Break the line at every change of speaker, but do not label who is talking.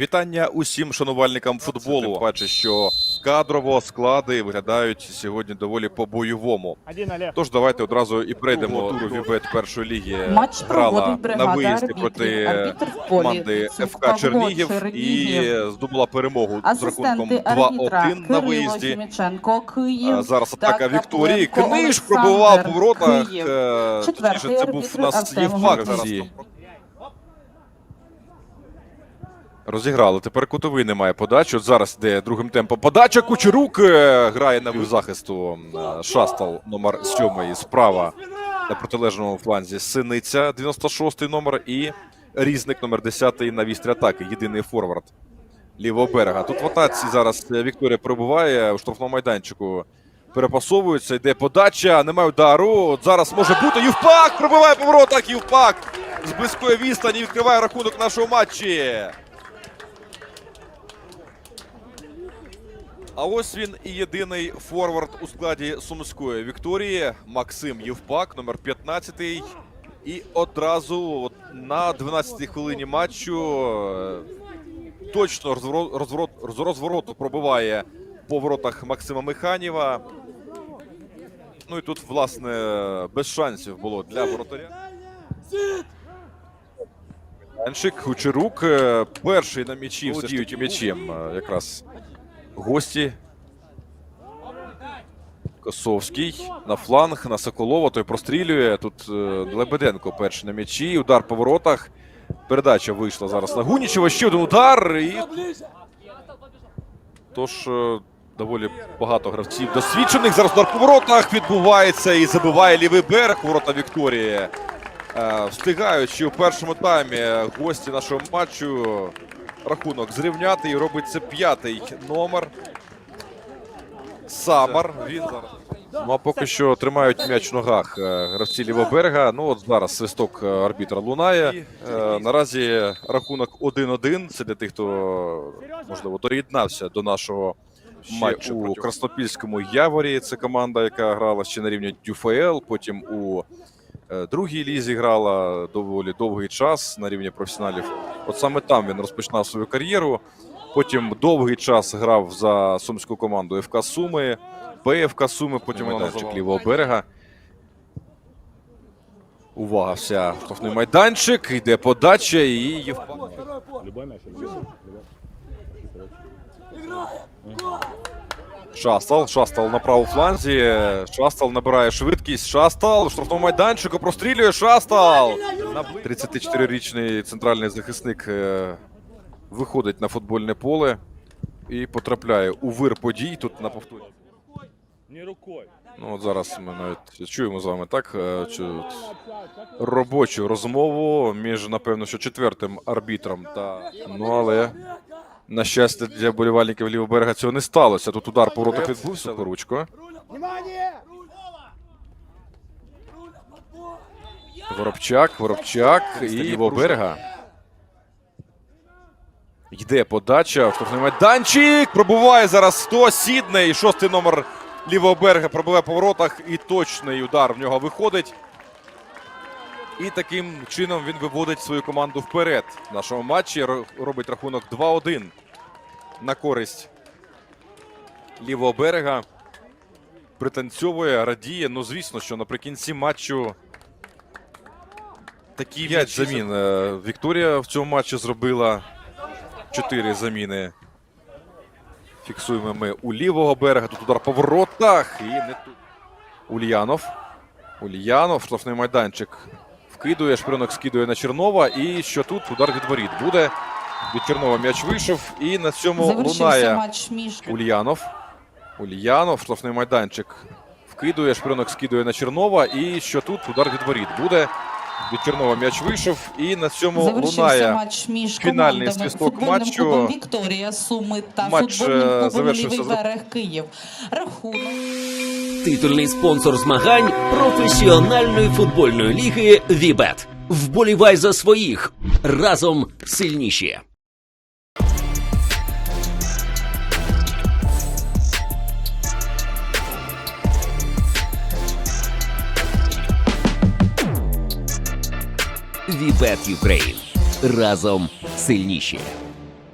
Вітання усім шанувальникам футболу. Тим паче, що кадрово склади виглядають сьогодні доволі по-бойовому. Тож давайте одразу і перейдемо до Вібет першої ліги.
Матч
Грала на виїзді проти команди ФК Чернігів і здобула перемогу з рахунком
Асистенти арбітра
2-1 на виїзді. Зараз атака Вікторії. Книж пробував по воротах. Е,
Четвертий
точніше, Це був у нас Євпак.
Гуртовський.
Зараз Розіграли. Тепер кутовий немає подачі. От зараз йде другим темпом подача. Кучерук е, грає на захисту. Е, Шастал номер 7 справа на протилежному фланзі. Синиця 96-й номер і Різник номер 10 на вістрі атаки. Єдиний форвард лівого берега. Тут в атаці зараз е, Вікторія перебуває у штрафному майданчику. Перепасовується, йде подача, немає удару. От зараз може бути. Ювпак пробиває по воротах. Ювпак з близької відстані відкриває рахунок нашого матчі. А ось він і єдиний форвард у складі Сумської Вікторії Максим Євпак, номер 15. І одразу на 12-й хвилині матчу е, точно розворот, розворот, розвороту пробиває по воротах Максима Механіва. Ну і тут, власне, без шансів було для воротаря. Аншик Кучерук е, перший на м'ячі, володіють м'ячем е, якраз гості. Косовський на фланг, на Соколова, той прострілює. Тут е, Лебеденко перший на м'ячі. Удар по воротах. Передача вийшла зараз на Гунічева. Ще один удар. І... Тож е, доволі багато гравців досвідчених. Зараз удар по воротах відбувається і забиває лівий берег ворота Вікторії. Е, Встигаючи у першому таймі гості нашого матчу рахунок зрівняти і робить це п'ятий номер. Самар. Він зараз. Ну а поки що тримають м'яч в ногах е, гравці лівого берега. Ну от зараз свисток е, арбітра лунає. Е, Наразі рахунок 1-1. Це для тих, хто можливо доєднався до нашого матчу у Краснопільському Яворі. Це команда, яка грала ще на рівні ДЮФЛ. Потім у другій лізі грала доволі довгий час на рівні професіоналів. От саме там він розпочинав свою кар'єру. Потім довгий час грав за сумську команду ФК Суми, ПФК Суми, потім майданчик лівого берега. Увага, вся штрафний майданчик, йде подача і Євпак. Шастал, Шастал на правому фланзі. Шастал набирає швидкість. Шастал в штрафному майданчику прострілює Шастал. 34-річний центральний захисник е, виходить на футбольне поле і потрапляє у вир подій. Тут на повторі. Ну от зараз ми навіть чуємо з вами так. е, робочу розмову між, напевно, що четвертим арбітром та. Ну але. На щастя, для болівальників лівого берега цього не сталося. Тут удар по воротах відбувся поручко. Воробчак, Воробчак і лівого берега. Йде подача штрафний майданчик. Пробуває зараз 100. Сідней. Шостий номер лівого берега пробиває по воротах. І точний удар в нього виходить. І таким чином він виводить свою команду вперед. В нашому матчі робить рахунок 2-1 на користь лівого берега. Пританцьовує, радіє. Ну, звісно, що наприкінці матчу такі 5 замін. Е, Вікторія в цьому матчі зробила 4 заміни. Фіксуємо ми у лівого берега. Тут удар по воротах. І не тут. Ульянов. Ульянов, штрафний майданчик. Вкидує, шпринок скидує на Чернова. І що тут? Удар від воріт буде. Від Чернова м'яч вийшов. І на цьому
Завершився
лунає
матч
Ульянов. Ульянов, штрафний майданчик. Вкидує, шпринок скидує на Чернова. І що тут? Удар від воріт буде. Від Чернова м'яч вийшов, і на цьому
Завершився
лунає.
матч між
фінальний
свісток
свисток матчу.
клубом Вікторія Суми та
Матч,
футбольним
е,
клубом Лівий берег Київ. Рахунок.
Титульний спонсор змагань професіональної футбольної ліги Вібет. Вболівай за своїх разом сильніші. Вібет Юкрейн разом сильніші.